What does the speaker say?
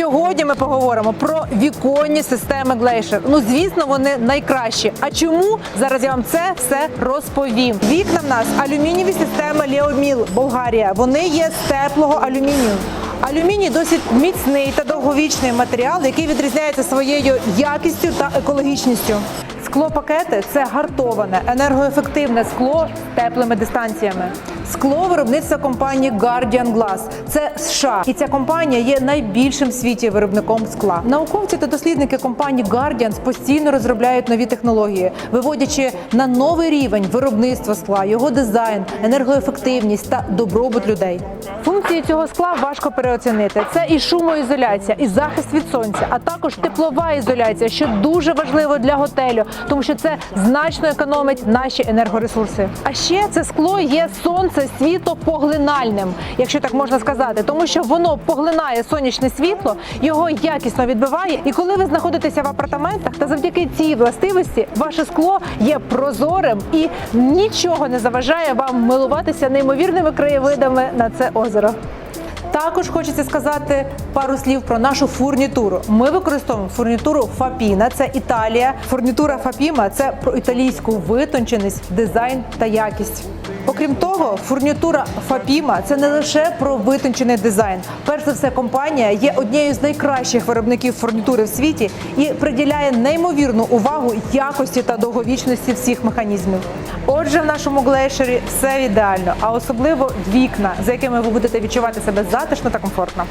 Сьогодні ми поговоримо про віконні системи Glacier. Ну, звісно, вони найкращі. А чому? Зараз я вам це все розповім. Вікна в нас алюмінієві системи Леоміл, Болгарія. Вони є з теплого алюмінію. Алюміній досить міцний та довговічний матеріал, який відрізняється своєю якістю та екологічністю. Склопакети це гартоване, енергоефективне скло з теплими дистанціями. Скло виробництва компанії Guardian Glass. Це США, і ця компанія є найбільшим в світі виробником скла. Науковці та дослідники компанії Guardian постійно розробляють нові технології, виводячи на новий рівень виробництва скла, його дизайн, енергоефективність та добробут людей. Функції цього скла важко переоцінити. Це і шумоізоляція, і захист від сонця, а також теплова ізоляція, що дуже важливо для готелю, тому що це значно економить наші енергоресурси. А ще це скло є сонце світопоглинальним, якщо так можна сказати, тому що воно поглинає сонячне світло, його якісно відбиває. І коли ви знаходитеся в апартаментах, та завдяки цій властивості ваше скло є прозорим і нічого не заважає вам милуватися неймовірними краєвидами на це озеро. Також хочеться сказати пару слів про нашу фурнітуру. Ми використовуємо фурнітуру Фапіна, це Італія. Фурнітура Фапіма це про італійську витонченість, дизайн та якість. Окрім того, фурнітура Фапіма це не лише про витончений дизайн. Перш за все, компанія є однією з найкращих виробників фурнітури в світі і приділяє неймовірну увагу якості та довговічності всіх механізмів. Отже, в нашому глейшері все ідеально, а особливо вікна, за якими ви будете відчувати себе затишно та комфортно.